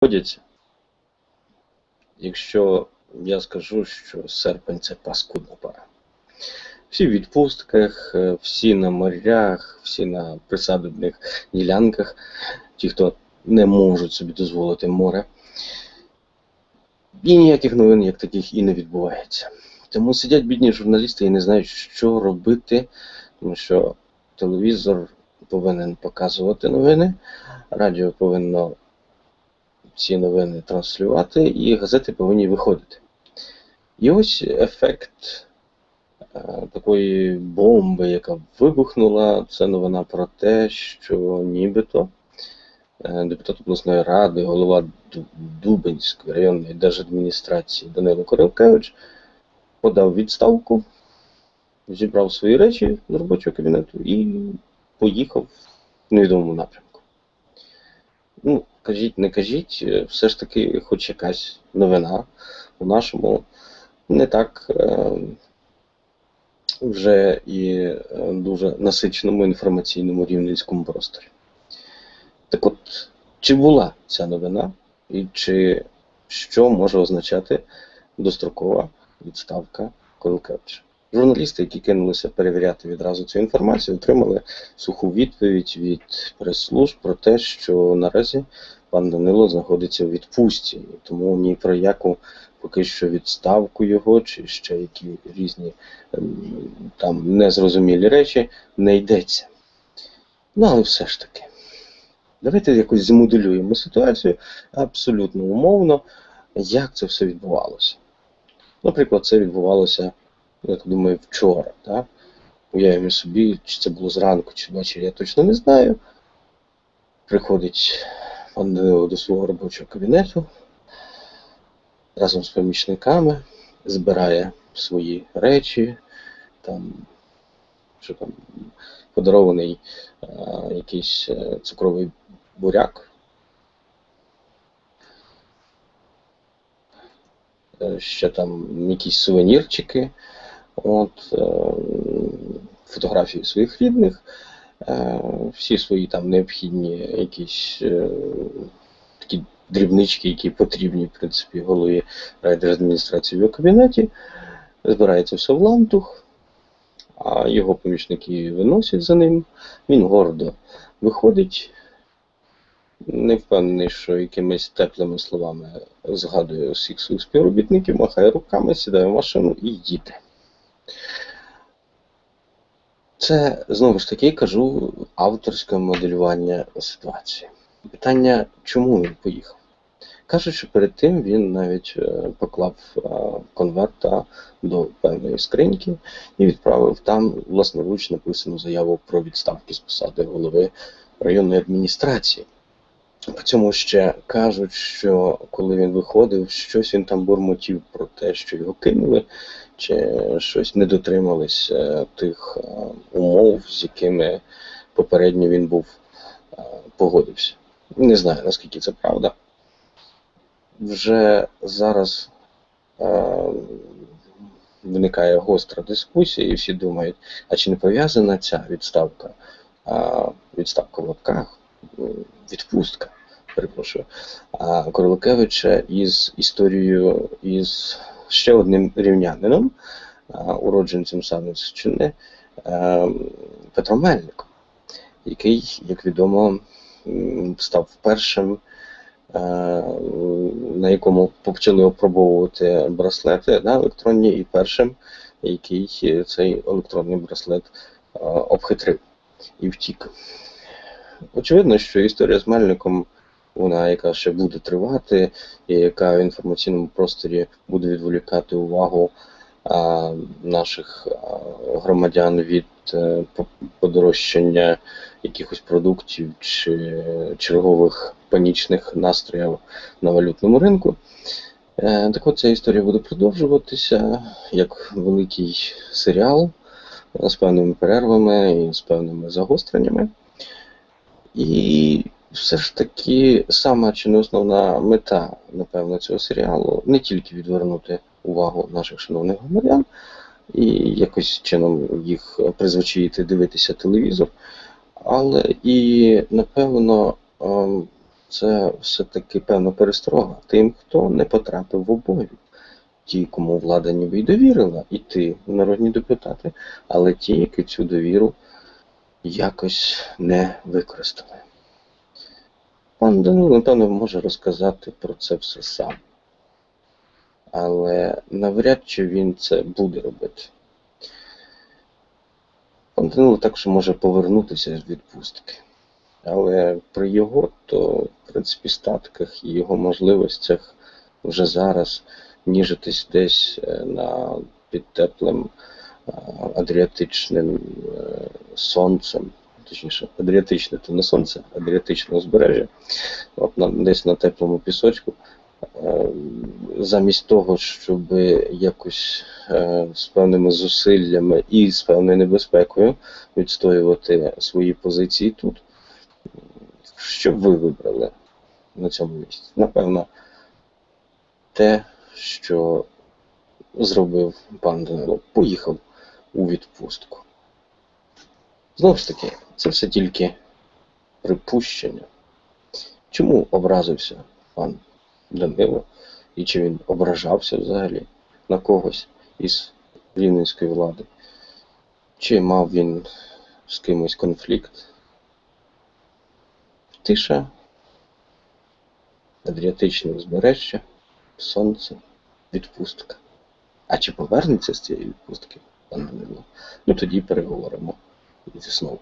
Ходяться. Якщо я скажу, що серпень це паскудна пора. Всі в відпустках, е, всі на морях, всі на присадибних ділянках, ті, хто не можуть собі дозволити море. І ніяких новин як таких і не відбувається. Тому сидять бідні журналісти і не знають, що робити, тому що телевізор повинен показувати новини, радіо повинно ці новини транслювати, і газети повинні виходити. І ось ефект е, такої бомби, яка вибухнула, це новина про те, що нібито е, депутат обласної ради, голова Ду- Дубенської районної держадміністрації Данило Корилкевич подав відставку, зібрав свої речі з робочого кабінету і поїхав в невідомому напрямку. Ну, кажіть, не кажіть, е, все ж таки, хоч якась новина у нашому не так е, вже і е, дуже насиченому інформаційному рівненському просторі. Так от, чи була ця новина, і чи що може означати дострокова відставка Королкевича? Журналісти, які кинулися перевіряти відразу цю інформацію, отримали суху відповідь від прес-служб про те, що наразі пан Данило знаходиться у відпустці, тому ні про яку поки що відставку його, чи ще які різні ем, там незрозумілі речі не йдеться. Ну, але все ж таки. Давайте якось змоделюємо ситуацію абсолютно умовно, як це все відбувалося. Наприклад, це відбувалося, я думаю, вчора. Так? Уявимо собі, чи це було зранку, чи ввечері, я точно не знаю. Приходить пан Данило до свого робочого кабінету разом з помічниками, збирає свої речі, там, що там, подарований а, якийсь е, цукровий буряк. Е, Ще там якісь сувенірчики, от, е, фотографії своїх рідних, е, всі свої там необхідні якісь е, такі дрібнички, які потрібні, в принципі, голові райдержадміністрації в його кабінеті. Збирається все в лантух, а його помічники виносять за ним. Він гордо виходить, не впевнений, що якимись теплими словами згадує усіх своїх співробітників, махає руками, сідає в машину і їде. Це знову ж таки кажу авторське моделювання ситуації. Питання, чому він поїхав? Кажуть, що перед тим він навіть е, поклав е, конверта до певної скриньки і відправив там власноруч написану заяву про відставку з посади голови районної адміністрації. По цьому ще кажуть, що коли він виходив, щось він там бурмотів про те, що його кинули, чи щось не дотримались тих е, умов, з якими попередньо він був е, погодився. Не знаю, наскільки це правда. Вже зараз е, виникає гостра дискусія, і всі думають, а чи не пов'язана ця відставка, е, відставка в лапках, відпустка, перепрошую, Короликевича із історією із ще одним рівнянином, уродженцем Самівщини, е, Петром Мельником, який, як відомо, став першим на якому почали опробовувати браслети да, електронні, і першим, який цей електронний браслет обхитрив і втік. Очевидно, що історія з Мельником, вона яка ще буде тривати, і яка в інформаційному просторі буде відволікати увагу а, наших а, громадян від е, по- подорожчання якихось продуктів чи чергових панічних настроїв на валютному ринку. Е, Так от ця історія буде продовжуватися як великий серіал е, з певними перервами і з певними загостреннями. І все ж таки сама чи не основна мета, напевно, цього серіалу не тільки відвернути увагу наших шановних громадян і якось чином їх призвичаїти дивитися телевізор, але і напевно ем, це все-таки певна пересторога тим, хто не потрапив в обойму. Ті, кому влада ніби й довірила іти в народні депутати, але ті, які цю довіру якось не використали. Пан Данило, напевно, може розказати про це все сам. Але навряд чи він це буде робити. Пан Данило також може повернутися з відпустки. Але при його, то, в принципі, статках і його можливостях вже зараз ніжитись десь е, на під теплим адріатичним е, сонцем, точніше, адріатичне то не сонце, адріатичне узбережжя, от на, десь на теплому пісочку, е, замість того, щоб якось е, з певними зусиллями і з певною небезпекою відстоювати свої позиції тут. Що ви вибрали на цьому місці? Напевно, те, що зробив пан Данило, поїхав у відпустку. Знову ж таки, це все тільки припущення. Чому образився пан Данило? І чи він ображався взагалі на когось із рівненської влади? Чи мав він з кимось конфлікт? Тиша, Адріатичне узбережжя, сонце, відпустка. А чи повернеться з цієї відпустки, пан Данило? Ну тоді переговоримо зі знову.